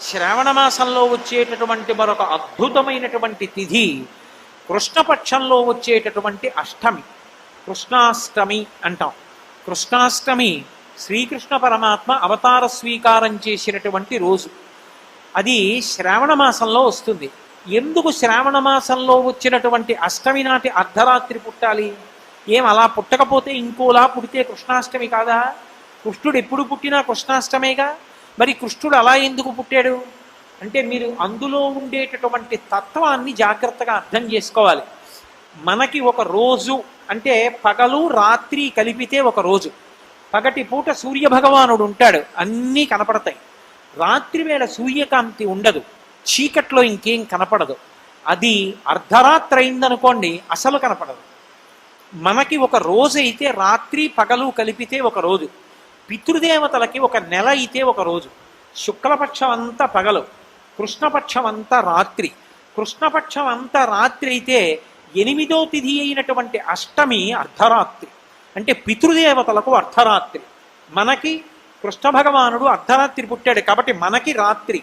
శ్రావణ మాసంలో వచ్చేటటువంటి మరొక అద్భుతమైనటువంటి తిథి కృష్ణపక్షంలో వచ్చేటటువంటి అష్టమి. కృష్ణాష్టమి అంటాం. కృష్ణాష్టమి శ్రీకృష్ణ పరమాత్మ అవతార స్వీకారం చేసినటువంటి రోజు. అది శ్రావణ మాసంలో వస్తుంది. ఎందుకు శ్రావణ మాసంలో వచ్చినటువంటి అష్టమి నాటి అర్ధరాత్రి పుట్టాలి? ఏం అలా పుట్టకపోతే ఇంకోలా పుడితే కృష్ణాష్టమి కాదా? కృష్ణుడు ఎప్పుడు పుట్టినా కృష్ణాష్టమేగా? మరి కృష్ణుడు అలా ఎందుకు పుట్టాడు? అంటే మీరు అందులో ఉండేటటువంటి తత్వాన్ని జాగ్రత్తగా అర్థం చేసుకోవాలి. మనకి ఒక రోజు అంటే పగలు రాత్రి కలిపితే ఒక రోజు. పగటి పూట సూర్య భగవానుడు ఉంటాడు అన్నీ కనపడతాయి. రాత్రి వేళ సూర్యకాంతి ఉండదు చీకట్లో ఇంకేం కనపడదు. అది అర్ధరాత్రి అయిందనుకోండి అసలు కనపడదు. మనకి ఒక రోజు అయితే రాత్రి పగలు కలిపితే ఒక రోజు. పితృదేవతలకి ఒక నెల అయితే ఒక రోజు. శుక్లపక్షం అంతా పగలు కృష్ణపక్షం అంతా రాత్రి. కృష్ణపక్షం అంతా రాత్రి అయితే ఎనిమిదో తిథి అయినటువంటి అష్టమి అర్ధరాత్రి. అంటే పితృదేవతలకు అర్ధరాత్రి. మనకి కృష్ణ భగవానుడు అర్ధరాత్రి పుట్టాడు కాబట్టి మనకి రాత్రి.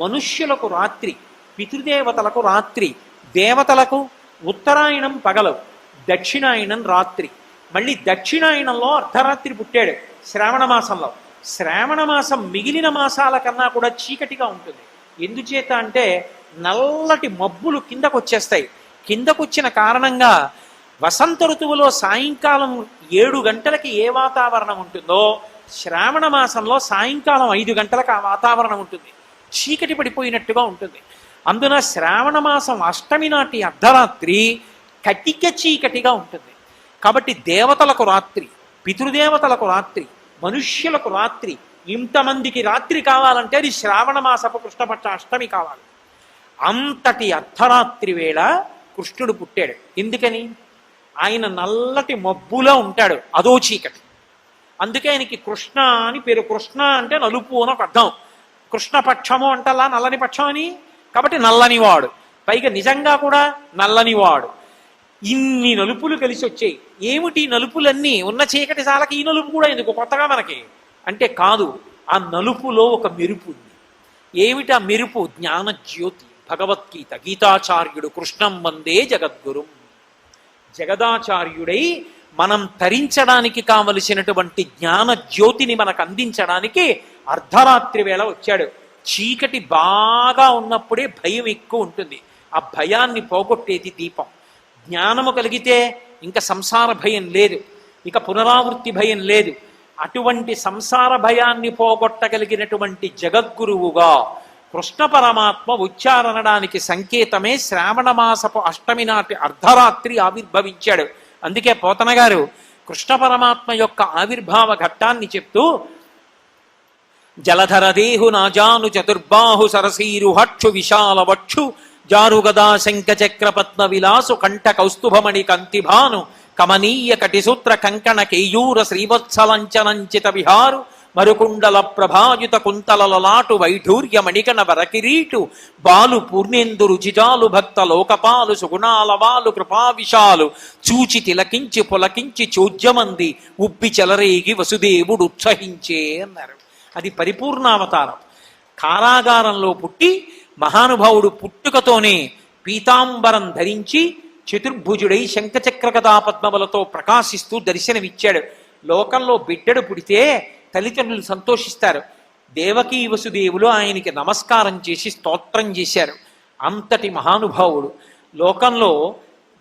మనుష్యులకు రాత్రి పితృదేవతలకు రాత్రి దేవతలకు ఉత్తరాయణం పగలు దక్షిణాయనం రాత్రి. మళ్ళీ దక్షిణాయనంలో అర్ధరాత్రి పుట్టాడు. శ్రావణ మాసంలో. శ్రావణ మాసం మిగిలిన మాసాల కన్నా కూడా చీకటిగా ఉంటుంది. ఎందుచేత అంటే నల్లటి మబ్బులు కిందకు వచ్చేస్తాయి కిందకొచ్చిన కారణంగా వసంత ఋతువులో సాయంకాలం ఏడు గంటలకి ఏ వాతావరణం ఉంటుందో శ్రావణ మాసంలో సాయంకాలం ఐదు గంటలకు ఆ వాతావరణం ఉంటుంది. చీకటి పడిపోయినట్టుగా ఉంటుంది. అందున శ్రావణ మాసం అష్టమి నాటి అర్ధరాత్రి కటిక చీకటిగా ఉంటుంది. కాబట్టి దేవతలకు రాత్రి పితృదేవతలకు రాత్రి మనుష్యులకు రాత్రి ఇంతమందికి రాత్రి కావాలంటే అది శ్రావణ మాసపు కృష్ణపక్ష అష్టమి కావాలి. అంతటి అర్ధరాత్రి వేళ కృష్ణుడు పుట్టాడు. ఎందుకని? ఆయన నల్లటి మబ్బులో ఉంటాడు అదో చీకటి. అందుకే ఆయనకి కృష్ణ అని పేరు. కృష్ణ అంటే నలుపు అని ఒక అర్థం. కృష్ణపక్షము అంటలా నల్లని పక్షం అని? కాబట్టి నల్లనివాడు పైగా నిజంగా కూడా నల్లనివాడు ఇన్ని నలుపులు కలిసి వచ్చాయి. ఏమిటి నలుపులన్నీ? ఉన్న చీకటి సాలకి ఈ నలుపు కూడా ఎందుకు? కొత్తగా మనకి. అంటే కాదు ఆ నలుపులో ఒక మెరుపు ఉంది. ఏమిటి ఆ మెరుపు? జ్ఞాన జ్యోతి భగవద్గీత గీతాచార్యుడు కృష్ణం వందే జగద్గురు. జగదాచార్యుడై మనం తరించడానికి కావలసినటువంటి జ్ఞాన జ్యోతిని మనకు అందించడానికి అర్ధరాత్రి వేళ వచ్చాడు. చీకటి బాగా ఉన్నప్పుడే భయం ఎక్కువ ఉంటుంది. ఆ భయాన్ని పోగొట్టేది దీపం. జ్ఞానము కలిగితే ఇంకా సంసార భయం లేదు ఇక పునరావృత్తి భయం లేదు. అటువంటి సంసార భయాన్ని పోగొట్టగలిగినటువంటి జగద్గురువుగా కృష్ణ పరమాత్మ ఉచ్చారణడానికి సంకేతమే శ్రావణ మాసపు అష్టమి నాటి అర్ధరాత్రి ఆవిర్భవించాడు. అందుకే పోతన గారు కృష్ణ పరమాత్మ యొక్క ఆవిర్భావ ఘట్టాన్ని చెప్తూ జలధర దేహు నాజాను చతుర్బాహు సరసీరు హక్షు విశాల వక్షు జారుగదా శంఖ చక్ర పద్మ విలాసు కంఠ కౌస్తుభమణి కంతిభాను కమనీయ కటిసూత్ర కంకణ కేయూర శ్రీవత్సలంచనంచిత విహారు మరుకుండల ప్రభాయుత కుంతల లలాటు వైఢూర్య మణికణ వరకిరీటు బాలు పూర్ణేందు రుచిజాలు భక్త లోకపాలు సుగుణాలవాలు కృపావిషాలు కృపావిశాలు చూచి తిలకించి పులకించి చోద్యమంది ఉబ్బి చెలరేగి వసుదేవుడు ఉత్సహించే అన్నారు అది పరిపూర్ణావతారం. కారాగారంలో పుట్టి మహానుభావుడు పుట్టుకతోనే పీతాంబరం ధరించి చతుర్భుజుడై శంఖచక్ర కథా పద్మములతో ప్రకాశిస్తూ దర్శనమిచ్చాడు. లోకంలో బిడ్డడు పుడితే తల్లిదండ్రులు సంతోషిస్తారు. దేవకీ వసుదేవులు ఆయనకి నమస్కారం చేసి స్తోత్రం చేశారు. అంతటి మహానుభావుడు. లోకంలో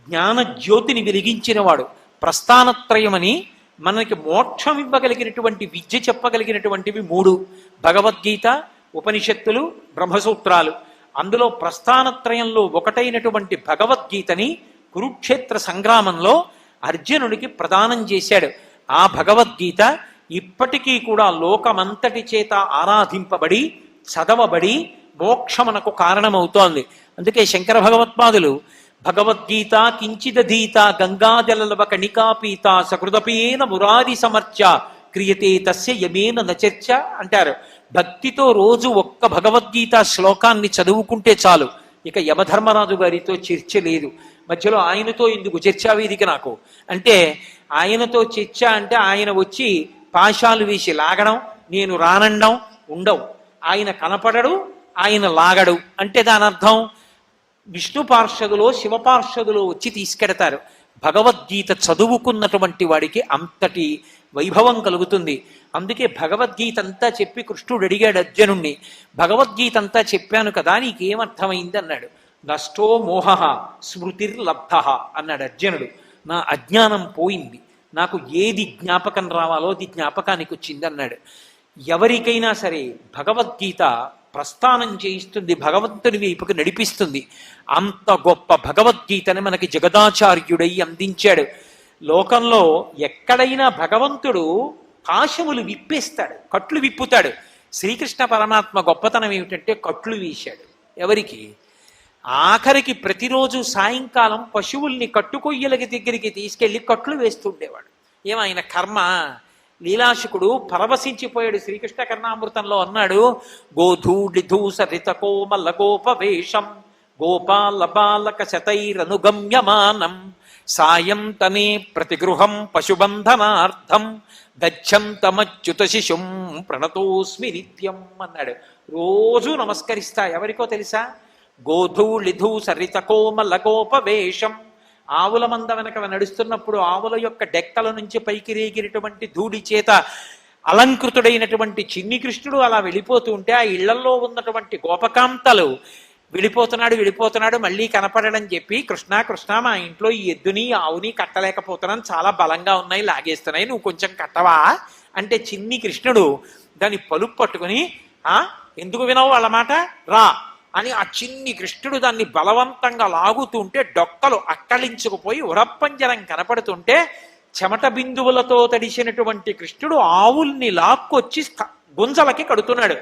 జ్ఞానజ్యోతిని వెలిగించినవాడు. ప్రస్థానత్రయమని మనకి మోక్షం ఇవ్వగలిగినటువంటి విద్య చెప్పగలిగినటువంటివి మూడు. భగవద్గీత ఉపనిషత్తులు బ్రహ్మసూత్రాలు. అందులో ప్రస్థానత్రయంలో ఒకటైనటువంటి భగవద్గీతని కురుక్షేత్ర సంగ్రామంలో అర్జునుడికి ప్రదానం చేశాడు. ఆ భగవద్గీత ఇప్పటికీ కూడా లోకమంతటి చేత ఆరాధింపబడి చదవబడి మోక్షమునకు కారణమవుతోంది. అందుకే శంకర భగవత్పాదులు భగవద్గీత కించిదధీత గంగాజలవ కణికాపీత సకృదపేన మురారి సమర్చ క్రియతే తస్య యమేన నచర్చ అంటారు. భక్తితో రోజు ఒక్క భగవద్గీత శ్లోకాన్ని చదువుకుంటే చాలు. ఇక యమధర్మరాజు గారితో చర్చ లేదు. మధ్యలో ఆయనతో ఎందుకు చర్చావేదిక నాకు? అంటే ఆయనతో చర్చ అంటే ఆయన వచ్చి పాశాలు వేసి లాగడం నేను రానండం ఉండవు. ఆయన కనపడడు ఆయన లాగడు. అంటే దాని అర్థం విష్ణు పార్షదులో శివ పార్షదులో వచ్చి తీసుకెడతారు. భగవద్గీత చదువుకున్నటువంటి వాడికి అంతటి వైభవం కలుగుతుంది. అందుకే భగవద్గీత అంతా చెప్పి కృష్ణుడు అడిగాడు అర్జునుణ్ణి భగవద్గీత అంతా చెప్పాను కదా నీకేమర్థమైంది? అన్నాడు. నష్టో మోహ స్మృతిర్లబ్ధ అన్నాడు అర్జునుడు. నా అజ్ఞానం పోయింది నాకు ఏది జ్ఞాపకం రావాలో అది జ్ఞాపకానికి వచ్చింది అన్నాడు. ఎవరికైనా సరే భగవద్గీత ప్రస్థానం చేయిస్తుంది భగవంతుని వైపుకి నడిపిస్తుంది. అంత గొప్ప భగవద్గీతని మనకి జగదాచార్యుడై అందించాడు. లోకంలో ఎక్కడైనా భగవంతుడు కాశములు విప్పేస్తాడు కట్లు విప్పుతాడు. శ్రీకృష్ణ పరమాత్మ గొప్పతనం ఏమిటంటే కట్లు వీశాడు ఎవరికి? ఆఖరికి ప్రతిరోజు సాయంకాలం పశువుల్ని కట్టుకొయ్యలకి దగ్గరికి తీసుకెళ్ళి కట్లు వేస్తుండేవాడు ఏమైనా కర్మ? లీలాశకుడు పరవశించిపోయాడు శ్రీకృష్ణ కర్ణామృతంలో అన్నాడు గోధూళి ధూసరిత కోమల గోపవేషం గోపాల బాలక శతైరనుగమ్యమానం సాయం తనే ప్రతిగృహం పశుబంధనార్థం గచ్చంతమచ్యుత శిశుం ప్రణతోస్మి నిత్యం అన్నాడు. రోజు నమస్కరిస్తా ఎవరికో తెలుసా? గోధూళిధూ సరిత కోమల గోపవేషం ఆవుల మంద వెనక నడుస్తున్నప్పుడు ఆవుల యొక్క డెక్కల నుంచి పైకి రేగినటువంటి ధూడి చేత అలంకృతుడైనటువంటి చిన్ని కృష్ణుడు అలా వెళ్ళిపోతూ ఉంటే ఆ ఇళ్ళలో ఉన్నటువంటి గోపకాంతలు వెళ్ళిపోతున్నాడు వెళ్ళిపోతున్నాడు మళ్ళీ కనపడడం చెప్పి కృష్ణ కృష్ణ మా ఇంట్లో ఈ ఎద్దుని ఆవుని కట్టలేకపోతున్నాను చాలా బలంగా ఉన్నాయి లాగేస్తున్నాయి నువ్వు కొంచెం కట్టవా? అంటే చిన్ని కృష్ణుడు దాని పలుపు పట్టుకుని ఆ ఎందుకు వినవు వాళ్ళ మాట? రా అని ఆ చిన్ని కృష్ణుడు దాన్ని బలవంతంగా లాగుతుంటే డొక్కలు అక్కలించుకుపోయి ఉరప్పంజరం కనపడుతుంటే చెమట బిందువులతో తడిసినటువంటి కృష్ణుడు ఆవుల్ని లాక్కొచ్చి గుంజలకి కడుతున్నాడు.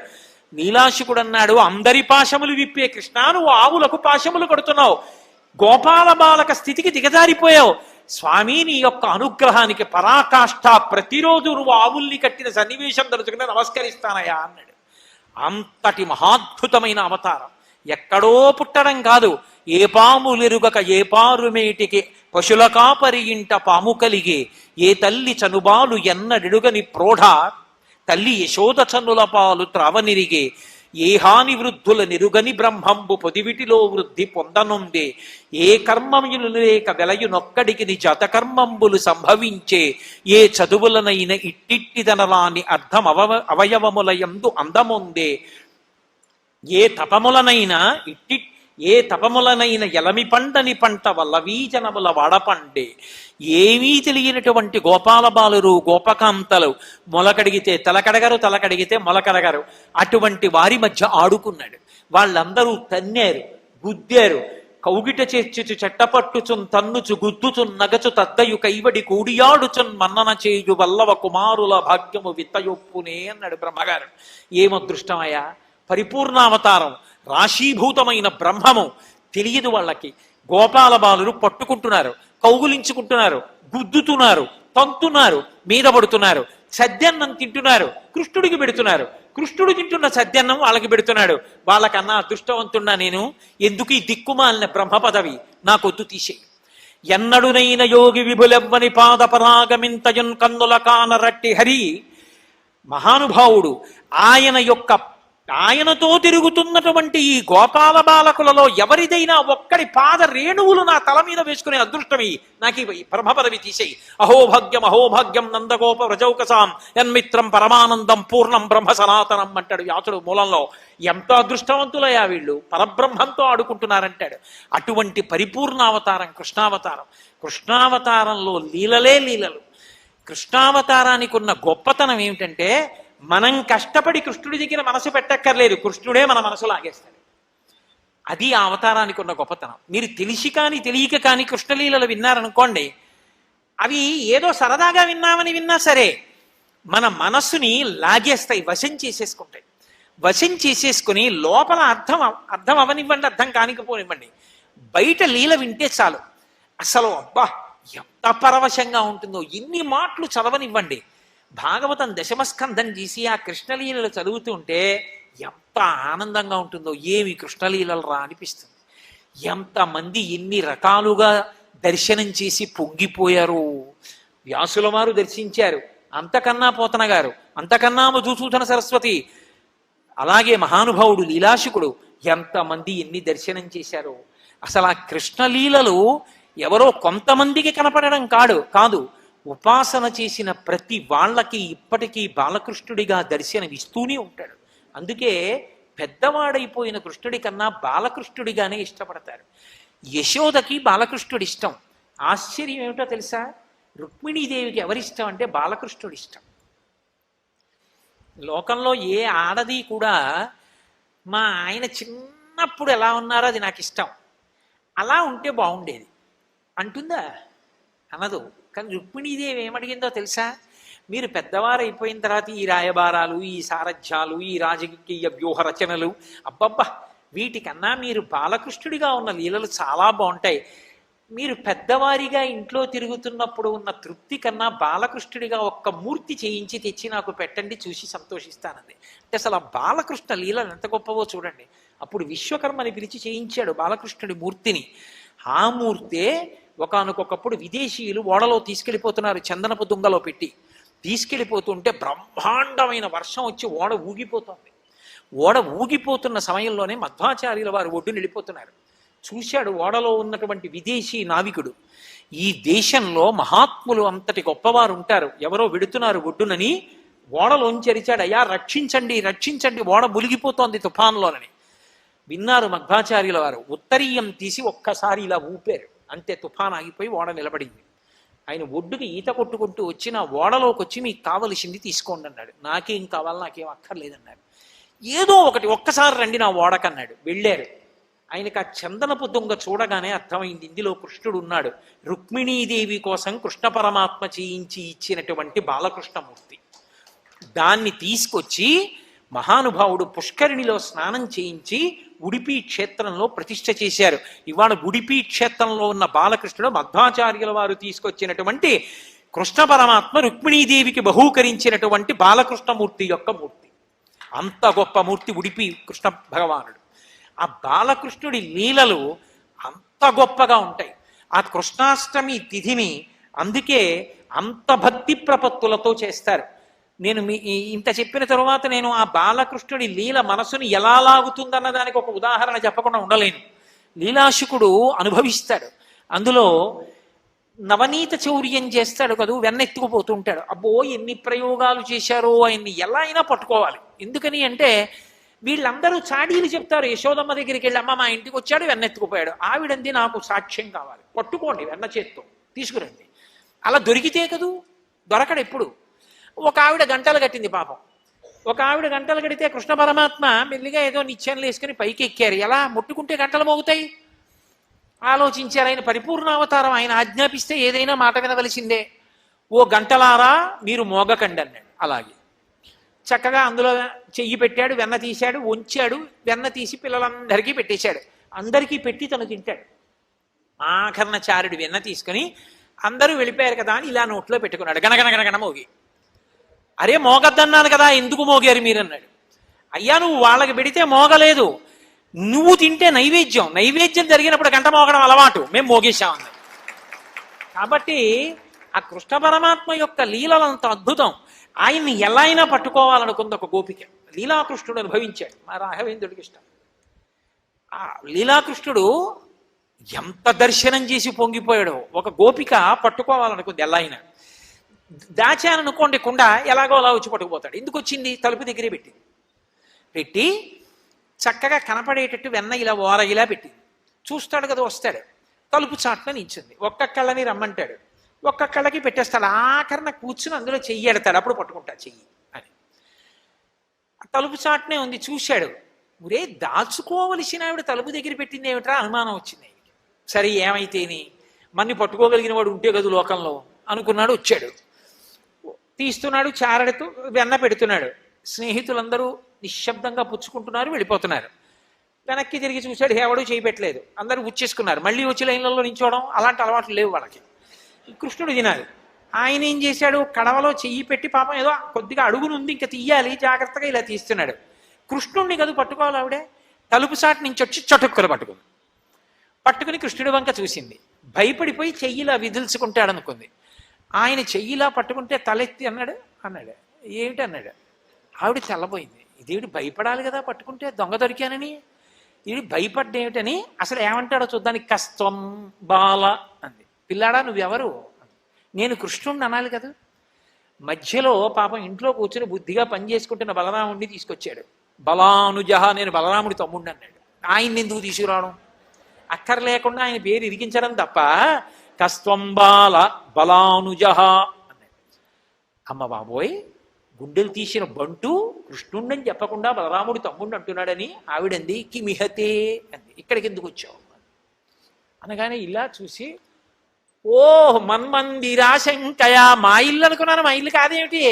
నీలాశికుడు అన్నాడు అందరి పాశములు విప్పే కృష్ణ నువ్వు ఆవులకు పాశములు కడుతున్నావు. గోపాల బాలక స్థితికి దిగజారిపోయావు. స్వామి నీ యొక్క అనుగ్రహానికి పరాకాష్ఠ ప్రతిరోజు నువ్వు ఆవుల్ని కట్టిన సన్నివేశం తలుచుకుని నమస్కరిస్తానయా అన్నాడు. అంతటి మహాద్భుతమైన అవతారం. ఎక్కడో పుట్టడం కాదు ఏ పాములిరుగక ఏ పారుమేటికి పశుల కాపరి ఇంట పాము కలిగి ఏ తల్లి చనుబాలు ఎన్నడిడుగని ప్రోఢ తల్లి యశోద చనుల పాలు త్రావనిరిగే ఏ హాని వృద్ధుల నిరుగని బ్రహ్మంబు పొదివిటిలో వృద్ధి పొందనుందే ఏ కర్మములు లేక వెలయునొక్కడికి ని జతకర్మంబులు సంభవించే ఏ చదువులనైన ఇట్టిట్టిదనరాని అర్థం అవ అవయవములయందు అందముందే ఏ తపములనైనా ఇట్టి ఏ తపములనైన ఎలమి పండని పంట వల్ల వీజనముల వడపండే. ఏమీ తెలియనటువంటి గోపాల బాలురు గోపకాంతలు మొలకడిగితే తలకడగరు తలకడిగితే మొలకడగరు. అటువంటి వారి మధ్య ఆడుకున్నాడు. వాళ్ళందరూ తన్నారు గుద్దారు కౌగిట చేర్చుచు చెట్టపట్టుచున్ తన్నుచు గుద్దుచున్ నగచు తద్దయు కైవడి కూడియాడుచున్ మన్నన చేయు వల్లవ కుమారుల భాగ్యము విత్తయొప్పునే అన్నాడు బ్రహ్మగారు. ఏమదృష్టమయ్యా పరిపూర్ణావతారం రాశీభూతమైన బ్రహ్మము. తెలియదు వాళ్ళకి. గోపాల బాలులు పట్టుకుంటున్నారు కౌగులించుకుంటున్నారు గుద్దుతున్నారు తంతున్నారు మీద పడుతున్నారు సద్యన్నం తింటున్నారు కృష్ణుడికి పెడుతున్నారు. కృష్ణుడు తింటున్న సద్యన్నం వాళ్ళకి పెడుతున్నాడు. వాళ్ళకన్నా అదృష్టవంతున్నా నేను. ఎందుకు ఈ దిక్కుమాలిన బ్రహ్మ పదవి? నాకొద్దు తీసేయి. ఎన్నడునైన యోగి విభులెవ్వని పాద పరాగమింతయున్ కన్నుల కానరట్టి హరి మహానుభావుడు ఆయన యొక్క ఆయనతో తిరుగుతున్నటువంటి ఈ గోపాల బాలకులలో ఎవరిదైనా ఒక్కడి పాద రేణువులు నా తల మీద వేసుకునే అదృష్టమి. నాకు పరమపదవి తీసేయి. అహోభాగ్యం అహోభాగ్యం నందగోప వ్రజౌకసాం ఎన్మిత్రం పరమానందం పూర్ణం బ్రహ్మ సనాతనం అంటాడు వ్యాసుడు మూలంలో. ఎంత అదృష్టవంతులయ్యా వీళ్ళు. పరబ్రహ్మంతో ఆడుకుంటున్నారంటాడు. అటువంటి పరిపూర్ణావతారం కృష్ణావతారం. కృష్ణావతారంలో లీలలే లీలలు. కృష్ణావతారానికి ఉన్న గొప్పతనం ఏమిటంటే మనం కష్టపడి కృష్ణుడి దగ్గర మనసు పెట్టక్కర్లేదు. కృష్ణుడే మన మనసు లాగేస్తాడు. అది ఆ అవతారానికి ఉన్న గొప్పతనం. మీరు తెలిసి కానీ తెలియక కానీ కృష్ణలీలలు విన్నారనుకోండి అవి ఏదో సరదాగా విన్నామని విన్నా సరే మన మనస్సుని లాగేస్తాయి వశం చేసేసుకుంటాయి. వశం చేసేసుకుని లోపల అర్థం అవ- అర్థం అవనివ్వండి అర్థం కానికపోనివ్వండి బయట లీల వింటే చాలు. అసలు అబ్బా ఎంత పరవశంగా ఉంటుందో. ఎన్ని మాటలు చదవనివ్వండి. భాగవతం దశమస్కంధం చేసి ఆ కృష్ణలీలలు చదువుతుంటే ఎంత ఆనందంగా ఉంటుందో ఏమి కృష్ణలీలలు రా అనిపిస్తుంది. ఎంతమంది ఎన్ని రకాలుగా దర్శనం చేసి పొంగిపోయారు. వ్యాసుల వారు దర్శించారు. అంతకన్నా పోతన గారు అంతకన్నా మధుసూదన సరస్వతి అలాగే మహానుభావుడు లీలాశుకుడు ఎంతమంది ఎన్ని దర్శనం చేశారో. అసలు ఆ కృష్ణలీలలు ఎవరో కొంతమందికి కనపడడం కాడు కాదు. ఉపాసన చేసిన ప్రతి వాళ్ళకి ఇప్పటికీ బాలకృష్ణుడిగా దర్శనమిస్తూనే ఉంటాడు. అందుకే పెద్దవాడైపోయిన కృష్ణుడి కన్నా బాలకృష్ణుడిగానే ఇష్టపడతారు. యశోదకి బాలకృష్ణుడి ఇష్టం. ఆశ్చర్యం ఏమిటో తెలుసా? రుక్మిణీదేవికి ఎవరిష్టం అంటే బాలకృష్ణుడి ఇష్టం. లోకంలో ఏ ఆడది కూడా మా ఆయన చిన్నప్పుడు ఎలా ఉన్నారో అది నాకు ఇష్టం. అలా ఉంటే బాగుండేది. అంటుందా? అనదు. కానీ రుక్మిణీదేవి ఏమడిగిందో తెలుసా? మీరు పెద్దవారు అయిపోయిన తర్వాత ఈ రాయబారాలు ఈ సారథ్యాలు ఈ రాజకీయ వ్యూహ రచనలు అబ్బబ్బా! వీటికన్నా మీరు బాలకృష్ణుడిగా ఉన్న లీలలు చాలా బాగుంటాయి. మీరు పెద్దవారిగా ఇంట్లో తిరుగుతున్నప్పుడు ఉన్న తృప్తి కన్నా బాలకృష్ణుడిగా ఒక్క మూర్తి చేయించి తెచ్చి నాకు పెట్టండి చూసి సంతోషిస్తానండి అంటే అసలు ఆ బాలకృష్ణ లీలలు ఎంత గొప్పవో చూడండి. అప్పుడు విశ్వకర్మని పిలిచి చేయించాడు బాలకృష్ణుడి మూర్తిని. ఆ మూర్తే ఒకనకొకప్పుడు విదేశీయులు ఓడలో తీసుకెళ్ళిపోతున్నారు చందనపు దుంగలో పెట్టి. తీసుకెళ్ళిపోతుంటే బ్రహ్మాండమైన వర్షం వచ్చి ఓడ ఊగిపోతుంది. ఓడ ఊగిపోతున్న సమయంలోనే మధ్వాచార్యుల వారు ఒడ్డున వెళ్ళిపోతున్నారు. చూశాడు ఓడలో ఉన్నటువంటి విదేశీ నావికుడు. ఈ దేశంలో మహాత్ములు అంతటి గొప్పవారు ఉంటారు. ఎవరో విడుతున్నారు ఒడ్డునని ఓడలోంచరిచాడు అయ్యా రక్షించండి రక్షించండి ఓడ ములిగిపోతోంది తుఫాన్లోనని. విన్నారు మధ్వాచార్యుల వారు. ఉత్తరీయం తీసి ఒక్కసారి ఇలా ఊపారు. అంతే తుఫాన్ ఆగిపోయి ఓడ నిలబడింది. ఆయన ఒడ్డుకి ఈత కొట్టుకుంటూ వచ్చిన ఓడలోకి వచ్చి మీకు కావలసింది తీసుకోండి అన్నాడు. నాకేం కావాలి నాకేం అక్కర్లేదన్నాడు ఏదో ఒకటి ఒక్కసారి రండి నా ఓడకన్నాడు వెళ్ళారు. ఆయనకు ఆ చందనపు దొంగ చూడగానే అర్థమైంది. ఇందులో కృష్ణుడు ఉన్నాడు. రుక్మిణీదేవి కోసం కృష్ణ పరమాత్మ చేయించి ఇచ్చినటువంటి బాలకృష్ణమూర్తి. దాన్ని తీసుకొచ్చి మహానుభావుడు పుష్కరిణిలో స్నానం చేయించి ఉడిపి క్షేత్రంలో ప్రతిష్ఠ చేశారు. ఇవాళ ఉడిపి క్షేత్రంలో ఉన్న బాలకృష్ణుడు మధ్వాచార్యుల వారు తీసుకొచ్చినటువంటి కృష్ణ పరమాత్మ రుక్మిణీదేవికి బహూకరించినటువంటి బాలకృష్ణమూర్తి యొక్క మూర్తి. అంత గొప్ప మూర్తి ఉడిపి కృష్ణ భగవానుడు. ఆ బాలకృష్ణుడి లీలలు అంత గొప్పగా ఉంటాయి. ఆ కృష్ణాష్టమి తిథిని అందుకే అంత భక్తి ప్రపత్తులతో చేస్తారు. నేను మీ ఇంత చెప్పిన తరువాత నేను ఆ బాలకృష్ణుడి లీల మనసుని ఎలా లాగుతుందన్న దానికి ఒక ఉదాహరణ చెప్పకుండా ఉండలేను. లీలాశుకుడు అనుభవిస్తాడు. అందులో నవనీత చౌర్యం చేస్తాడు కదూ వెన్నెత్తుకుపోతుంటాడు. అబ్బో ఎన్ని ప్రయోగాలు చేశారో ఆయన్ని ఎలా అయినా పట్టుకోవాలి. ఎందుకని అంటే వీళ్ళందరూ చాడీలు చెప్తారు యశోదమ్మ దగ్గరికి వెళ్ళి అమ్మ మా ఇంటికి వచ్చాడు వెన్నెత్తుకుపోయాడు. ఆవిడంది నాకు సాక్ష్యం కావాలి. పట్టుకోండి వెన్న చేత్తో తీసుకురండి. అలా దొరికితే కదూ దొరకడు ఎప్పుడు. ఒక ఆవిడ గంటలు కట్టింది పాపం. ఒక ఆవిడ గంటలు కడితే కృష్ణ పరమాత్మ మెల్లిగా ఏదో నిత్యాలు వేసుకుని పైకి ఎక్కారు. ఎలా? ముట్టుకుంటే గంటలు మోగుతాయి? ఆలోచించారు ఆయన పరిపూర్ణ అవతారం ఆయన ఆజ్ఞాపిస్తే ఏదైనా మాట వినవలసిందే. ఓ గంటలారా మీరు మోగకండి అన్నాడు. అలాగే. చక్కగా అందులో చెయ్యి పెట్టాడు వెన్న తీశాడు వంచాడు వెన్న తీసి పిల్లలందరికీ పెట్టేశాడు. అందరికీ పెట్టి తను తింటాడు. ఆఖరణ చారుడు వెన్న తీసుకుని అందరూ వెళ్ళిపోయారు కదా అని ఇలా నోట్లో పెట్టుకున్నాడు. గనగనగనగన మోగి. అరే మోగద్దన్నాను కదా ఎందుకు మోగారు మీరు అన్నాడు అయ్యా నువ్వు వాళ్ళకి పెడితే మోగలేదు. నువ్వు తింటే నైవేద్యం. నైవేద్యం జరిగినప్పుడు గంట మోగడం అలవాటు. మేము మోగేశామన్నాడు కాబట్టి ఆ కృష్ణ పరమాత్మ యొక్క లీలలంత అద్భుతం. ఆయన్ని ఎలా అయినా పట్టుకోవాలనుకుంది ఒక గోపిక. లీలాకృష్ణుడు అనుభవించాడు. మా రాఘవేంద్రుడికి ఇష్టం. ఆ లీలాకృష్ణుడు ఎంత దర్శనం చేసి పొంగిపోయాడో. ఒక గోపిక పట్టుకోవాలనుకుంది ఎలా అయినా. దాచాననుకోండి కుండ ఎలాగో అలా వచ్చి పట్టుకుపోతాడు. ఎందుకు వచ్చింది? తలుపు దగ్గరే పెట్టింది పెట్టి చక్కగా కనపడేటట్టు వెన్న ఇలా ఓర ఇలా పెట్టింది చూస్తాడు కదా వస్తాడు. తలుపు చాట్న నించింది. ఒక్క కళ్ళని రమ్మంటాడు. ఒక్క కళ్ళకి పెట్టేస్తాడు. ఆఖరణ కూర్చుని అందులో చెయ్యి ఎడతాడు. అప్పుడు పట్టుకుంటా చెయ్యి అని. తలుపు చాట్నే ఉంది. చూశాడు. ఒరే దాచుకోవలసిన ఆవిడ తలుపు దగ్గర పెట్టింది ఏమిట్రా? అనుమానం వచ్చింది సరే ఏమైతేని? మన్ని పట్టుకోగలిగిన వాడు ఉంటే కదా లోకంలో? అనుకున్నాడు వచ్చాడు. తీస్తున్నాడు చారడుతూ వెన్న పెడుతున్నాడు. స్నేహితులందరూ నిశ్శబ్దంగా పుచ్చుకుంటున్నారు వెళ్ళిపోతున్నారు. వెనక్కి తిరిగి చూశాడు ఎవడూ చేయబెట్టలేదు అందరూ ఉచ్చేసుకున్నారు. మళ్ళీ వచ్చి లైన్లలో నించోవడం అలాంటి అలవాట్లు లేవు వాళ్ళకి. కృష్ణుడు తినాలి ఆయన ఏం చేశాడు? కడవలో చెయ్యి పెట్టి పాపం ఏదో కొద్దిగా అడుగునుంది ఇంకా తీయాలి జాగ్రత్తగా ఇలా తీస్తున్నాడు. కృష్ణుడిని కదా పట్టుకోవాలి ఆవిడే. తలుపు సాటి నుంచి వచ్చి చటుక్కులు పట్టుకుంది. పట్టుకుని కృష్ణుడి వంక చూసింది. భయపడిపోయి చెయ్యిలా విదుల్చుకుంటాడనుకుంది. ఆయన చెయ్యిలా పట్టుకుంటే తలెత్తి అన్నాడు? అన్నాడు. ఏమిటి అన్నాడు? ఆవిడ తెల్లబోయింది ఇదేమిటి భయపడాలి కదా పట్టుకుంటే? దొంగ దొరికానని? ఇది భయపడ్డేమిటని అసలు ఏమంటాడో చూద్దానికి కష్టం బాల అంది. పిల్లాడా నువ్వెవరు? నేను కృష్ణుడిని అనాలి కదా. మధ్యలో పాపం ఇంట్లో కూర్చుని బుద్ధిగా పని చేసుకుంటున్న బలరాముడిని తీసుకొచ్చాడు. బలానుజహ నేను బలరాముడి తమ్ముడిని అన్నాడు. ఆయన్ని ఎందుకు తీసుకురావడం? అక్కర్లేకుండా ఆయన పేరు ఇరికించడం తప్ప కస్త్వంబాల బలానుజ అన్నాడు అమ్మ బాబోయ్ గుండెలు తీసిన బంటు కృష్ణుండని చెప్పకుండా బలరాముడు తమ్ముడు అంటున్నాడని ఆవిడంది కిమిహతే అంది. ఇక్కడికి ఎందుకు వచ్చావు? అనగానే ఇలా చూసి ఓ మన్మందిరా శంకయ మా ఇల్లు అనుకున్నాను మా ఇల్లు కాదేమిటి?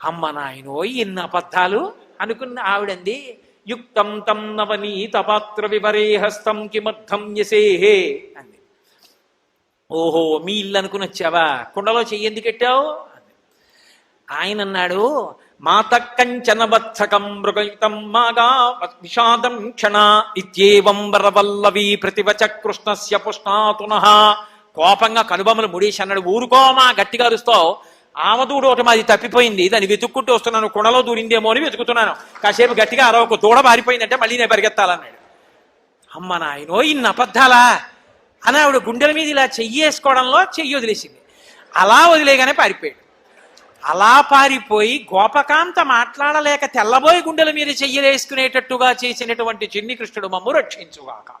అమ్మ నాయనో ఇన్ని అబద్ధాలు అనుకున్న ఆవిడంది యుక్తం తం నవనీత పాత్ర వివరే హస్తం కిమర్థం యసేహే అంది. ఓహో మీ ఇల్లు అనుకుని వచ్చావా? కుండలో చెయ్యి ఎందుకు పెట్టావు ఆయన అన్నాడు మాత కంచన వత్సకం మృగయుతం మాగా విషాదం క్షణ ఇత్యేవం వరవల్లవి ప్రతివచ కృష్ణస్య పుష్ణాతున. కోపంగా కనుబొమ్మలు ముడేసి అన్నాడు ఊరుకోమా గట్టిగా అరుస్తావు. ఆమదూడు ఒకటి మాది తప్పిపోయింది. దాన్ని వెతుక్కుంటూ వస్తున్నాను. కుండలో దూరిందేమో అని వెతుకుతున్నాను. కాసేపు గట్టిగా అరవకు దూడ మారిపోయిందంటే మళ్ళీ నేను పరిగెత్తాలన్నాడు. అమ్మ నాయనో ఇన్ని అబద్ధాలా? అని ఆవిడ గుండెల మీద ఇలా చెయ్యేసుకోవడంలో చెయ్యి వదిలేసింది. అలా వదిలేగానే పారిపోయాడు. అలా పారిపోయి గోపకాంత మాట్లాడలేక తెల్లబోయి గుండెల మీద చెయ్యలేసుకునేటట్టుగా చేసినటువంటి చిన్ని కృష్ణుడు మమ్ము రక్షించుగాక.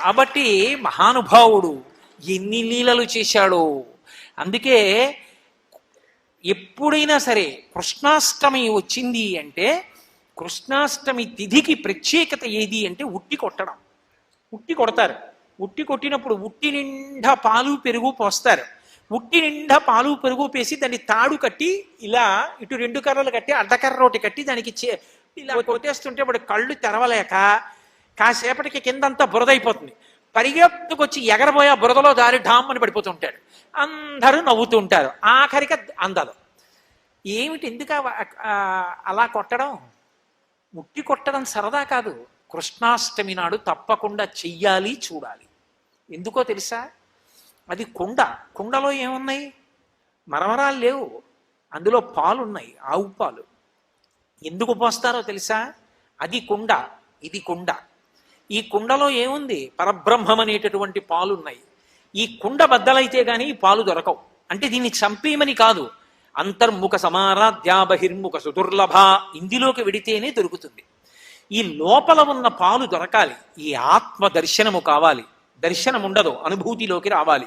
కాబట్టి మహానుభావుడు ఎన్ని లీలలు చేశాడు. అందుకే ఎప్పుడైనా సరే కృష్ణాష్టమి వచ్చింది అంటే కృష్ణాష్టమి తిథికి ప్రత్యేకత ఏది అంటే ఉట్టి కొట్టడం. ఉట్టి కొడతారు. ఉట్టి కొట్టినప్పుడు ఉట్టి నిండా పాలు పెరుగు పోస్తారు. ఉట్టి నిండా పాలు పెరుగు పేసి దాన్ని తాడు కట్టి ఇలా ఇటు రెండు కర్రలు కట్టి అడ్డకర్ర ఒకటి కట్టి దానికి చే- ఇలా కొట్టేస్తుంటే వాడు కళ్ళు తెరవలేక కాసేపటికి కిందంతా బురదైపోతుంది. పరిగెత్తుకొచ్చి ఎగరబోయే బురదలో దారి ఢామ్ అని పడిపోతుంటాడు అందరూ నవ్వుతూ ఉంటారు. ఆఖరికి అందదు ఏమిటి ఎందుకు అలా కొట్టడం? ఉట్టి కొట్టడం సరదా కాదు. కృష్ణాష్టమి నాడు తప్పకుండా చెయ్యాలి చూడాలి. ఎందుకో తెలుసా? అది కుండ. కుండలో ఏమున్నాయి? మరమరాలు లేవు. అందులో పాలున్నాయి ఆవు పాలు. ఎందుకు పోస్తారో తెలుసా? అది కుండ. ఇది కుండ. ఈ కుండలో ఏముంది? పరబ్రహ్మం అనేటటువంటి పాలున్నాయి. ఈ కుండ బద్దలైతే గాని ఈ పాలు దొరకవు. అంటే దీన్ని చంపేయమని కాదు. అంతర్ముఖ సమారాధ్యా బహిర్ముఖ సుదుర్లభ ఇందులోకి వెడితేనే దొరుకుతుంది. ఈ లోపల ఉన్న పాలు దొరకాలి. ఈ ఆత్మ దర్శనము కావాలి. దర్శనం ఉండదు అనుభూతిలోకి రావాలి.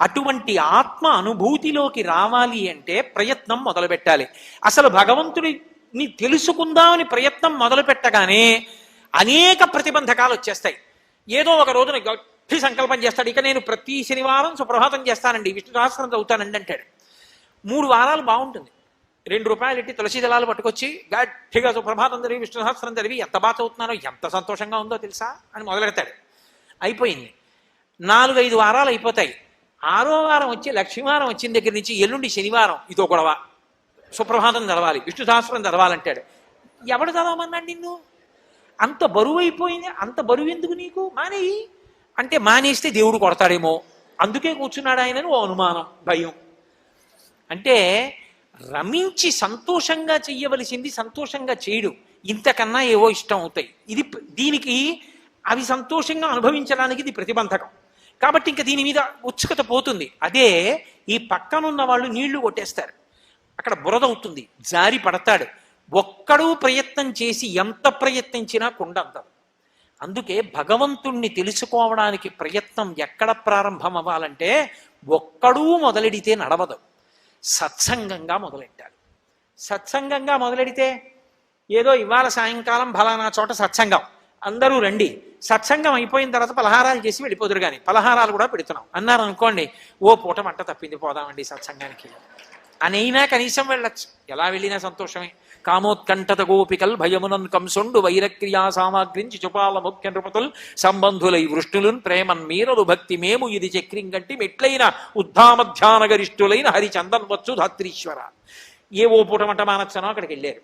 అటువంటి ఆత్మ అనుభూతిలోకి రావాలి అంటే ప్రయత్నం మొదలుపెట్టాలి. అసలు భగవంతుడిని తెలుసుకుందామని ప్రయత్నం మొదలు పెట్టగానే అనేక ప్రతిబంధకాలు వచ్చేస్తాయి. ఏదో ఒక రోజున గట్టి సంకల్పం చేస్తాడు ఇక నేను ప్రతి శనివారం సుప్రభాతం చేస్తానండి విష్ణు సహస్రం చదువుతానండి అంటాడు. మూడు వారాలు బాగుంటుంది. రెండు రూపాయలు ఎట్టి తులసి దళాలు పట్టుకొచ్చి గట్టిగా సుప్రభాతం చదివి విష్ణు సహస్రం చదివి ఎంత బాగా చదువుతున్నానో ఎంత సంతోషంగా ఉందో తెలుసా అని మొదలెడతాడు. అయిపోయింది. నాలుగైదు వారాలు అయిపోతాయి. ఆరో వారం వచ్చి లక్ష్మీవారం వచ్చిన దగ్గర నుంచి ఎల్లుండి శనివారం ఇదో గొడవ. సుప్రభాతం చదవాలి విష్ణు సహస్రం చదవాలంటాడు ఎవడు చదవమన్నాడు నిన్ను? అంత బరువు అయిపోయింది అంత బరువు ఎందుకు నీకు? మానేయి. అంటే మానేస్తే దేవుడు కొడతాడేమో. అందుకే కూర్చున్నాడు ఆయనని ఓ అనుమానం భయం. అంటే రమించి సంతోషంగా చెయ్యవలసింది సంతోషంగా చేయడు. ఇంతకన్నా ఏవో ఇష్టం అవుతాయి. ఇది దీనికి అవి సంతోషంగా అనుభవించడానికి ఇది ప్రతిబంధకం. కాబట్టి ఇంకా దీని మీద ఉత్సుకత పోతుంది. అదే ఈ పక్కనున్న వాళ్ళు నీళ్ళు కొట్టేస్తారు. అక్కడ బురద అవుతుంది. జారి పడతాడు. ఒక్కడూ ప్రయత్నం చేసి ఎంత ప్రయత్నించినా కుండ అందదు. అందుకే భగవంతుణ్ణి తెలుసుకోవడానికి ప్రయత్నం ఎక్కడ ప్రారంభం అవ్వాలంటే ఒక్కడూ మొదలెడితే నడవదు. సత్సంగంగా మొదలెట్టాలి. సత్సంగంగా మొదలెడితే ఏదో ఇవాళ సాయంకాలం ఫలానా చోట సత్సంగం. అందరూ రండి. సత్సంగం అయిపోయిన తర్వాత పలహారాలు చేసి వెళ్ళిపోదురు కానీ పలహారాలు కూడా పెడుతున్నాం. అన్నారు అనుకోండి ఓ పూట మంట తప్పింది పోదామండి సత్సంగానికి. అనైనా కనీసం వెళ్ళొచ్చు. ఎలా వెళ్ళినా సంతోషమే. కామోత్కంఠత గోపికల్ భయమునన్ కంసుండు వైరక్రియా సామాగ్రించి చుపాల ముఖ్య నృపతుల్ సంబంధులై వృష్ణులున్ ప్రేమన్ మీరలు భక్తి మేము ఇది చక్రింగంటి మెట్లైన ఉద్ధామధ్యాన గరిష్ఠులైన హరిచందన్ వచ్చు ధాత్రీశ్వర. ఏ ఓ పూటమంట మానచ్చనో అక్కడికి వెళ్ళారు.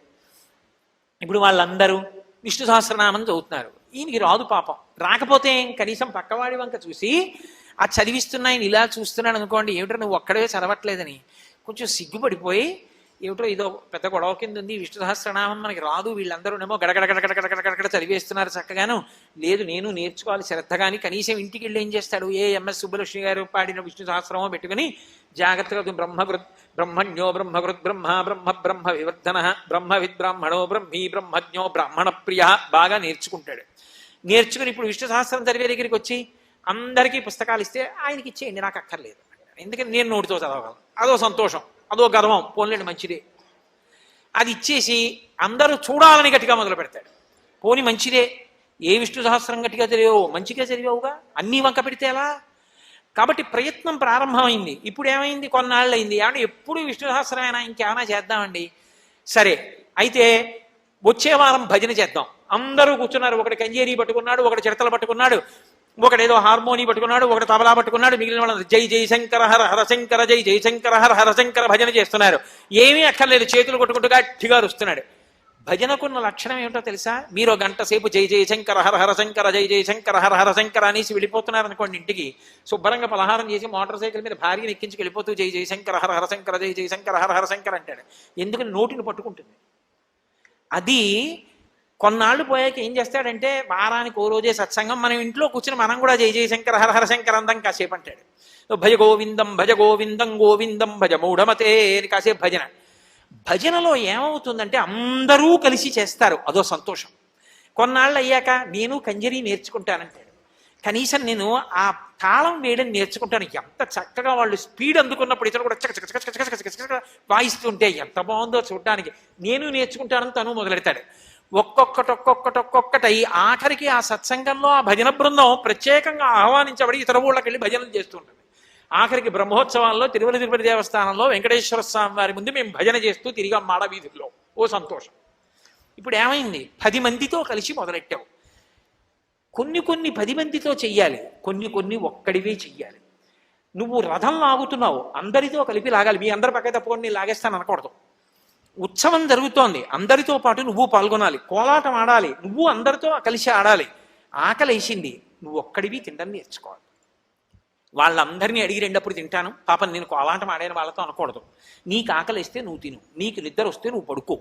ఇప్పుడు వాళ్ళందరూ విష్ణు సహస్రనామం చదువుతున్నారు. ఈయనకి రాదు పాపం. రాకపోతే కనీసం పక్కవాడి వంక చూసి ఆ చదివిస్తున్నాయని ఇలా చూస్తున్నాడు అనుకోండి ఏమిటో నువ్వు ఒక్కడే చదవట్లేదని? కొంచెం సిగ్గుపడిపోయి ఏమిటో ఇదో పెద్ద గొడవ కింద ఉంది విష్ణు సహస్రనామం మనకి రాదు. వీళ్ళందరూనేమో గడగడ చదివేస్తున్నారు చక్కగాను. లేదు నేను నేర్చుకోవాలి శ్రద్ధగాని కనీసం ఇంటికి వెళ్ళి ఏం చేస్తాడు? ఏ ఎంఎస్ సుబ్బలక్ష్మి గారు పాడిన విష్ణు సహస్రమో పెట్టుకుని జాగ్రత్తగా బ్రహ్మవృత్ బ్రహ్మణ్యో బ్రహ్మవృత్ బ్రహ్మ బ్రహ్మ బ్రహ్మ వివర్ధన బ్రహ్మ విద్బ్రాహ్మణో బ్రహ్మీ బ్రహ్మజ్ఞో బ్రాహ్మణ ప్రియ బాగా నేర్చుకుంటాడు. నేర్చుకుని ఇప్పుడు విష్ణు సహస్రం చదివే దగ్గరికి వచ్చి అందరికీ పుస్తకాలు ఇస్తే ఆయనకి ఇచ్చేయండి నాకు అక్కర్లేదు ఎందుకని నేను నోటితో చదవగలను. అదో సంతోషం. అదో గర్వం. పోన్లేండి మంచిదే. అది ఇచ్చేసి అందరూ చూడాలని గట్టిగా మొదలు పెడతాడు. పోని మంచిదే. ఏ విష్ణు సహస్రం గట్టిగా చదివావు? మంచిగా చదివావుగా? అన్నీ వంక పెడితే ఎలా? కాబట్టి ప్రయత్నం ప్రారంభమైంది. ఇప్పుడు ఏమైంది కొన్నాళ్ళు అయింది ఏమంటే ఎప్పుడు విష్ణు సహస్రమైనా ఇంకేమైనా చేద్దామండి? సరే అయితే వచ్చే వారం భజన చేద్దాం. అందరూ కూర్చున్నారు. ఒకటి కంజేరి పట్టుకున్నాడు ఒకటి చిడతలు పట్టుకున్నాడు. ఒకడేదో హార్మోని పట్టుకున్నాడు ఒకటి తబలా పట్టుకున్నాడు మిగిలిన వాళ్ళు జై జై శంకర హర హర శంకర జై జై శంకర హర హర శంకర భజన చేస్తున్నారు. ఏమీ అక్కర్లేదు చేతులు కొట్టుకుంటూ గట్టిగా అరుస్తున్నాడు. భజనకున్న లక్షణం ఏమిటో తెలుసా? మీరు గంట సేపు జై జయ శంకర హర హర శంకర జై జయ శంకర హర హర శంకర అనేసి వెళ్ళిపోతున్నారు అనుకోండి ఇంటికి శుభ్రంగా పలహారం చేసి మోటార్ సైకిల్ మీద భార్యను ఎక్కించి వెళ్ళిపోతూ జై జయ శంకర హర హర శంకర జై జయ శంకర హర హర శంకర అంటాడు. ఎందుకని నోటిని పట్టుకుంటుంది. అది కొన్నాళ్ళు పోయాక ఏం చేస్తాడంటే వారానికి ఓ రోజే సత్సంగం మనం ఇంట్లో కూర్చుని మనం కూడా జయ జయశంకర హర హర శంకర అందం కాసేపు అంటాడు భజ గోవిందం భజ గోవిందం గోవిందం భజ మూఢమతే అని కాసేపు భజన భజనలో ఏమవుతుందంటే అందరూ కలిసి చేస్తారు అదో సంతోషం కొన్నాళ్ళు అయ్యాక నేను కంజరి నేర్చుకుంటానంటాడు కనీసం నేను ఆ తాళం వేయడం నేర్చుకుంటాను ఎంత చక్కగా వాళ్ళు స్పీడ్ అందుకున్నప్పుడు ఇతను కూడా చక చక వాయిస్తుంటే ఎంత బాగుందో చూడడానికి నేను నేర్చుకుంటానని తను మొదలెడతాడు ఒక్కొక్కటి ఒక్కొక్కటి ఒక్కొక్కటి. ఆఖరికి ఆ సత్సంగంలో ఆ భజన బృందం ప్రత్యేకంగా ఆహ్వానించబడి ఇతర ఊళ్ళకి వెళ్ళి భజనలు చేస్తుంటుంది ఆఖరికి బ్రహ్మోత్సవాల్లో తిరుమల తిరుపతి దేవస్థానంలో వెంకటేశ్వర స్వామి వారి ముందు మేము భజన చేస్తూ తిరిగి మాడ వీధుల్లో ఓ సంతోషం. ఇప్పుడు ఏమైంది? పది మందితో కలిసి మొదలెట్టావు. కొన్ని కొన్ని పది మందితో చెయ్యాలి. కొన్ని కొన్ని ఒక్కడివే చెయ్యాలి. నువ్వు రథం లాగుతున్నావు. అందరితో కలిపి లాగాలి. మీ అందరి పక్క తప్పుకొని నేను లాగేస్తాను అనకూడదు. ఉత్సవం జరుగుతోంది. అందరితో పాటు నువ్వు పాల్గొనాలి. కోలాటం ఆడాలి. నువ్వు అందరితో కలిసి ఆడాలి. ఆకలేసింది. నువ్వు ఒక్కడివి తినడం నేర్చుకోవాలి. వాళ్ళందరినీ అడిగి రెండప్పుడు తింటాను. పాపం నేను కోలాటం ఆడాను వాళ్ళతో అనకూడదు. నీకు ఆకలిస్తే నువ్వు తిను. నీకు నిద్ర వస్తే నువ్వు పడుకో.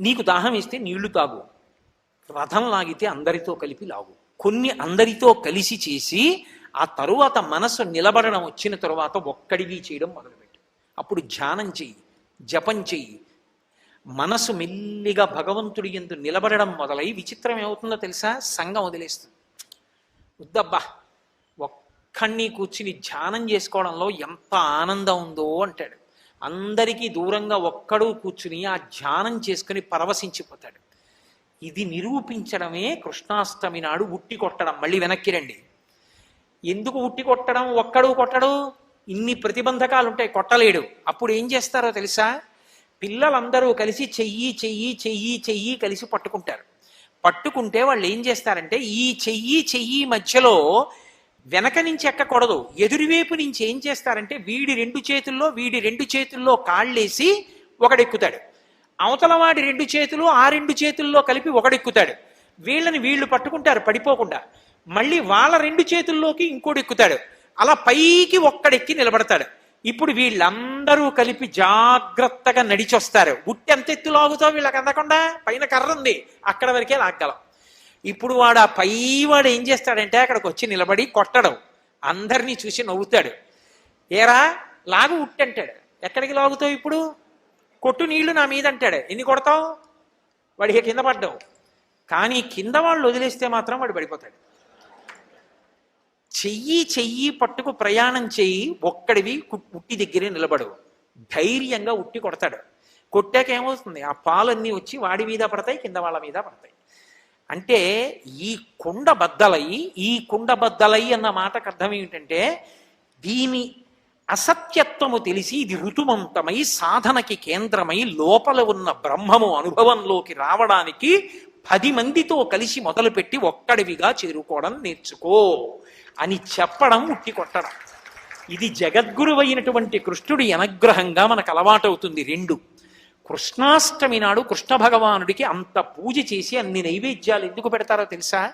నీకు దాహం ఇస్తే నీళ్ళు తాగు. రథం లాగితే అందరితో కలిపి లాగు. కొన్ని అందరితో కలిసి చేసి ఆ తరువాత మనసు నిలబడడం వచ్చిన తరువాత ఒక్కడివి చేయడం మొదలుపెట్టు. అప్పుడు ధ్యానం చెయ్యి. జపం చెయ్యి. మనసు మెల్లిగా భగవంతుడి ఎందు నిలబడడం మొదలై విచిత్రం ఏమవుతుందో తెలుసా? సంఘం వదిలేస్తుంది. వద్దబ్బా ఒక్కడిని కూర్చుని ధ్యానం చేసుకోవడంలో ఎంత ఆనందం ఉందో అంటాడు. అందరికీ దూరంగా ఒక్కడు కూర్చుని ఆ ధ్యానం చేసుకుని పరవశించిపోతాడు. ఇది నిరూపించడమే కృష్ణాష్టమి నాడు ఉట్టి కొట్టడం. మళ్ళీ వెనక్కి రండి. ఎందుకు ఉట్టి కొట్టడం? ఒక్కడు కొట్టడు. ఇన్ని ప్రతిబంధకాలు ఉంటాయి కొట్టలేడు. అప్పుడు ఏం చేస్తారో తెలుసా? పిల్లలందరూ కలిసి చెయ్యి చెయ్యి చెయ్యి చెయ్యి కలిసి పట్టుకుంటారు. పట్టుకుంటే వాళ్ళు ఏం చేస్తారంటే ఈ చెయ్యి చెయ్యి మధ్యలో వెనక నుంచి ఎక్కకూడదు. ఎదురువైపు నుంచి ఏం చేస్తారంటే వీడి రెండు చేతుల్లో వీడి రెండు చేతుల్లో కాళ్ళేసి ఒకడెక్కుతాడు. అవతలవాడి రెండు చేతులు ఆ రెండు చేతుల్లో కలిపి ఒకడెక్కుతాడు. వీళ్ళని వీళ్ళు పట్టుకుంటారు పడిపోకుండా. మళ్ళీ వాళ్ళ రెండు చేతుల్లోకి ఇంకోటి ఎక్కుతాడు అలా పైకి ఒక్కడెక్కి నిలబడతాడు. ఇప్పుడు వీళ్ళందరూ కలిపి జాగ్రత్తగా నడిచొస్తారు. గుట్టి ఎంత ఎత్తు లాగుతావు వీళ్ళకి అందకుండా? పైన కర్ర ఉంది. అక్కడ వరకే లాగ్గలం. ఇప్పుడు వాడు ఆ పైవాడు ఏం చేస్తాడంటే అక్కడికి వచ్చి నిలబడి కొట్టడం. అందరినీ చూసి నవ్వుతాడు. ఏరా లాగు ఉట్టి అంటాడు. ఎక్కడికి లాగుతావు ఇప్పుడు? కొట్టు నీళ్ళు నా మీద అంటాడు. ఎన్ని కొడతావు? వాడికి కింద పడ్డావు. కానీ కింద వాళ్ళు వదిలేస్తే మాత్రం వాడు పడిపోతాడు. చెయ్యి చెయ్యి పట్టుకు ప్రయాణం చెయ్యి ఒక్కడివి కు- ఉట్టి దగ్గరే నిలబడు ధైర్యంగా ఉట్టి కొడతాడు. కొట్టాక ఏమవుతుంది? ఆ పాలన్నీ వచ్చి వాడి మీద పడతాయి కింద వాళ్ళ మీద పడతాయి. అంటే ఈ కుండ బద్దలయ్యి ఈ కుండ బద్దలయ్యి అన్న మాటకు అర్థం ఏమిటంటే దీని అసత్యత్వము తెలిసి ఇది ఋతుమంతమై సాధనకి కేంద్రమై లోపల ఉన్న బ్రహ్మము అనుభవంలోకి రావడానికి పది మందితో కలిసి మొదలుపెట్టి ఒక్కడివిగా చేరుకోవడం నేర్చుకో అని చెప్పడం ఉట్టి కొట్టడం ఇది జగద్గురువైనటువంటి కృష్ణుడి అనుగ్రహంగా మనకు అలవాటవుతుంది. రెండు కృష్ణాష్టమి నాడు కృష్ణ భగవానుడికి అంత పూజ చేసి అన్ని నైవేద్యాలు ఎందుకు పెడతారో తెలుసా?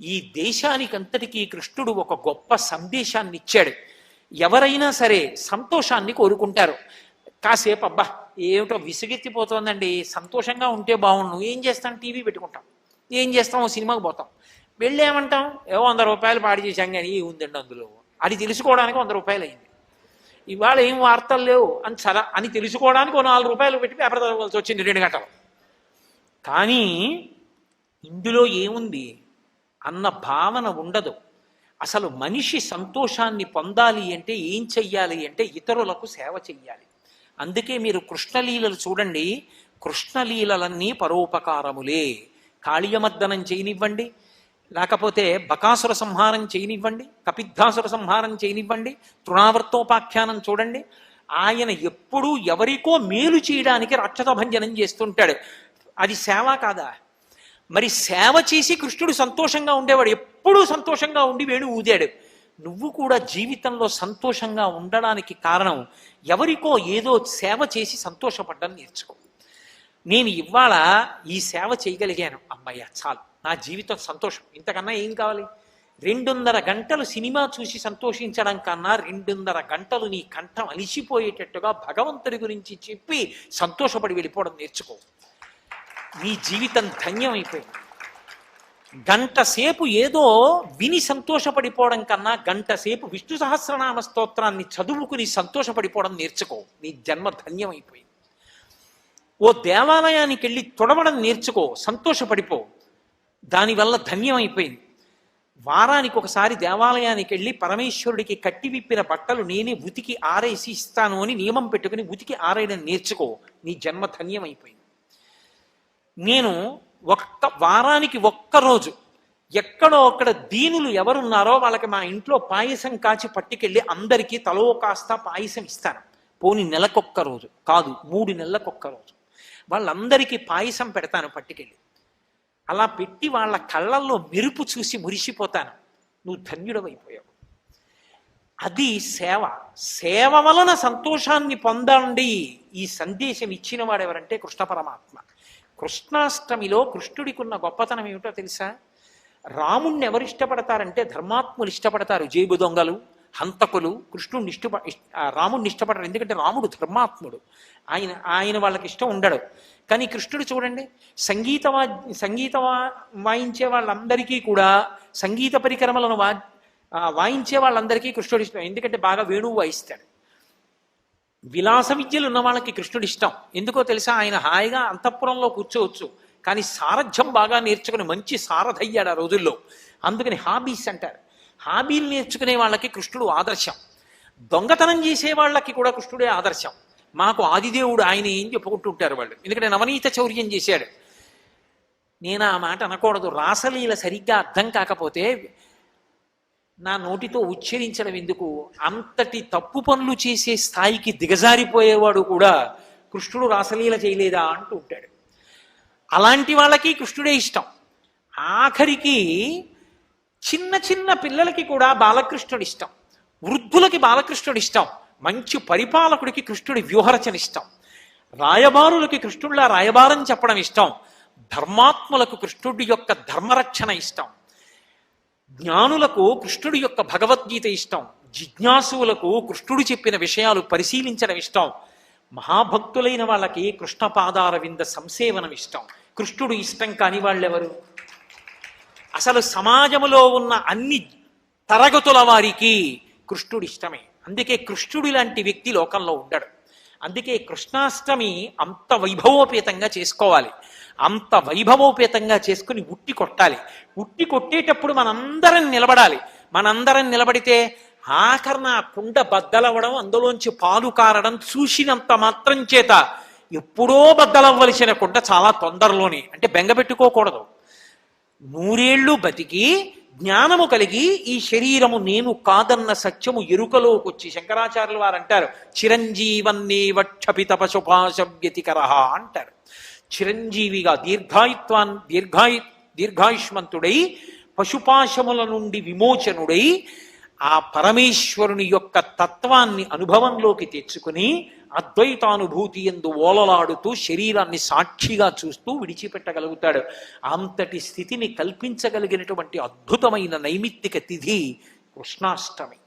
ఈ దేశానికంతటికీ కృష్ణుడు ఒక గొప్ప సందేశాన్ని ఇచ్చాడు ఎవరైనా సరే సంతోషాన్ని కోరుకుంటారు. కాసేపు అబ్బా ఏమిటో విసుగెత్తిపోతోందండి. సంతోషంగా ఉంటే బాగుండు ఏం చేస్తాం టీవీ పెట్టుకుంటాం. ఏం చేస్తాం సినిమాకి పోతాం. వెళ్ళి ఏమంటాం ఏవో వంద రూపాయలు పాడు చేశాం కానీ ఉందండి అందులో? అది తెలుసుకోవడానికి వంద రూపాయలు అయింది. ఇవాళ ఏం వార్తలు లేవు? అని చల అని తెలుసుకోవడానికి ఓ నాలుగు రూపాయలు పెట్టి పేపర్ చదవలసి వచ్చింది రెండు గంటలు. కానీ ఇందులో ఏముంది? అన్న భావన ఉండదు. అసలు మనిషి సంతోషాన్ని పొందాలి అంటే ఏం చెయ్యాలి అంటే ఇతరులకు సేవ చెయ్యాలి. అందుకే మీరు కృష్ణలీలలు చూడండి. కృష్ణలీలలన్నీ పరోపకారములే. కాళీయమర్దనం చేయనివ్వండి. లేకపోతే బకాసుర సంహారం చేయనివ్వండి. కపిద్ధాసుర సంహారం చేయనివ్వండి. తృణావర్తోపాఖ్యానం చూడండి. ఆయన ఎప్పుడూ ఎవరికో మేలు చేయడానికి రక్షత భంజనం చేస్తుంటాడు. అది సేవ కాదా? మరి సేవ చేసి కృష్ణుడు సంతోషంగా ఉండేవాడు. ఎప్పుడూ సంతోషంగా ఉండి వేణు ఊదాడు. నువ్వు కూడా జీవితంలో సంతోషంగా ఉండడానికి కారణం ఎవరికో ఏదో సేవ చేసి సంతోషపడ్డం నేర్చుకో. నేను ఇవాళ ఈ సేవ చేయగలిగాను. అమ్మయ్య చాలు. నా జీవితం సంతోషం. ఇంతకన్నా ఏం కావాలి? రెండున్నర గంటలు సినిమా చూసి సంతోషించడం కన్నా రెండున్నర గంటలు నీ కంఠం అలిసిపోయేటట్టుగా భగవంతుడి గురించి చెప్పి సంతోషపడి వెళ్ళిపోవడం నేర్చుకో. నీ జీవితం ధన్యమైపోయింది. గంట సేపు ఏదో విని సంతోషపడిపోవడం కన్నా గంట సేపు విష్ణు సహస్రనామ స్తోత్రాన్ని చదువుకుని సంతోషపడిపోవడం నేర్చుకో. నీ జన్మ ధన్యమైపోయింది. ఓ దేవాలయానికి వెళ్ళి తొడవడం నేర్చుకో. సంతోషపడిపో. దానివల్ల ధన్యమైపోయింది. వారానికి ఒకసారి దేవాలయానికి వెళ్ళి పరమేశ్వరుడికి కట్టి విప్పిన బట్టలు నేనే ఉతికి ఆరేసి ఇస్తాను అని నియమం పెట్టుకుని ఉతికి ఆరేయడం నేర్చుకో. నీ జన్మ ధన్యమైపోయింది. నేను ఒక్క వారానికి ఒక్క రోజు ఎక్కడో అక్కడ దీనులు ఎవరున్నారో వాళ్ళకి మా ఇంట్లో పాయసం కాచి పట్టుకెళ్ళి అందరికీ తలో కాస్త పాయసం ఇస్తాను. పోని నెలకొక్క రోజు కాదు మూడు నెలలకొక్క రోజు వాళ్ళందరికీ పాయసం పెడతాను పట్టుకెళ్ళి. అలా పెట్టి వాళ్ళ కళ్ళల్లో మెరుపు చూసి మురిసిపోతాను. నువ్వు ధన్యుడవైపోయావు. అది సేవ. సేవ వలన సంతోషాన్ని పొందండి. ఈ సందేశం ఇచ్చిన వాడు ఎవరంటే కృష్ణ పరమాత్మ. కృష్ణాష్టమిలో కృష్ణుడికున్న గొప్పతనం ఏమిటో తెలుసా? రాముణ్ణి ఎవరు ఇష్టపడతారంటే ధర్మాత్ములు ఇష్టపడతారు జేబు దొంగలు హంతకులు. కృష్ణుడిని ఇష్టప రాముడిని ఇష్టపడరు. ఎందుకంటే రాముడు ధర్మాత్ముడు. ఆయన ఆయన వాళ్ళకి ఇష్టం ఉండడు. కానీ కృష్ణుడు చూడండి సంగీత వా సంగీత వాయించే వాళ్ళందరికీ కూడా సంగీత పరికరములను వా వాయించే వాళ్ళందరికీ కృష్ణుడు ఇష్టం. ఎందుకంటే బాగా వేణువు వాయిస్తాడు. విలాస విద్యలు ఉన్న వాళ్ళకి కృష్ణుడు ఇష్టం. ఎందుకో తెలుసా? ఆయన హాయిగా అంతఃపురంలో కూర్చోవచ్చు. కానీ సారథ్యం బాగా నేర్చుకుని మంచి సారథయ్యాడు ఆ రోజుల్లో. అందుకని హాబీస్ అంటారు. హాబీలు నేర్చుకునే వాళ్ళకి కృష్ణుడు ఆదర్శం. దొంగతనం చేసే వాళ్ళకి కూడా కృష్ణుడే ఆదర్శం. మాకు ఆదిదేవుడు ఆయన ఏం చెప్పుకుంటుంటారు వాళ్ళు. ఎందుకంటే నవనీత చౌర్యం చేశాడు. నేను ఆ మాట అనకూడదు. రాసలీల సరిగ్గా అర్థం కాకపోతే నా నోటితో ఉచ్చరించడం ఎందుకు? అంతటి తప్పు పనులు చేసే స్థాయికి దిగజారిపోయేవాడు కూడా కృష్ణుడు రాసలీల చేయలేదా అంటూ ఉంటాడు. అలాంటి వాళ్ళకి కృష్ణుడే ఇష్టం. ఆఖరికి చిన్న చిన్న పిల్లలకి కూడా బాలకృష్ణుడు ఇష్టం. వృద్ధులకి బాలకృష్ణుడు ఇష్టం. మంచి పరిపాలకుడికి కృష్ణుడి వ్యూహరచన ఇష్టం. రాయబారులకి కృష్ణుడిలా రాయబారం చెప్పడం ఇష్టం. ధర్మాత్ములకు కృష్ణుడి యొక్క ధర్మరక్షణ ఇష్టం. జ్ఞానులకు కృష్ణుడి యొక్క భగవద్గీత ఇష్టం. జిజ్ఞాసువులకు కృష్ణుడు చెప్పిన విషయాలు పరిశీలించడం ఇష్టం. మహాభక్తులైన వాళ్ళకి కృష్ణ వింద సంసేవనం ఇష్టం. కృష్ణుడు ఇష్టం కాని వాళ్ళెవరు? అసలు సమాజములో ఉన్న అన్ని తరగతుల వారికి కృష్ణుడు ఇష్టమే. అందుకే కృష్ణుడి లాంటి వ్యక్తి లోకంలో ఉండడు. అందుకే కృష్ణాష్టమి అంత వైభవోపేతంగా చేసుకోవాలి. అంత వైభవోపేతంగా చేసుకుని ఉట్టి కొట్టాలి. ఉట్టి కొట్టేటప్పుడు మనందరం నిలబడాలి. మనందరం నిలబడితే ఆఖరణ కుండ బద్దలవ్వడం అందులోంచి పాలు కారడం చూసినంత మాత్రం చేత ఎప్పుడో బద్దలవ్వలసిన కుండ చాలా తొందరలోనే అంటే బెంగపెట్టుకోకూడదు నూరేళ్ళు బతికి జ్ఞానము కలిగి ఈ శరీరము నేను కాదన్న సత్యము ఎరుకలోకొచ్చి శంకరాచార్యులు వారు అంటారు చిరంజీవన్నే వక్షపిత పశుపాశవ్యతికర అంటారు. చిరంజీవిగా దీర్ఘాయుత్వాన్ దీర్ఘాయు దీర్ఘాయుష్మంతుడై పశుపాశముల నుండి విమోచనుడై ఆ పరమేశ్వరుని యొక్క తత్వాన్ని అనుభవంలోకి తెచ్చుకుని అద్వైతానుభూతి ఎందు ఓలలాడుతూ శరీరాన్ని సాక్షిగా చూస్తూ విడిచిపెట్టగలుగుతాడు. అంతటి స్థితిని కల్పించగలిగినటువంటి అద్భుతమైన నైమిత్తిక తిథి కృష్ణాష్టమి.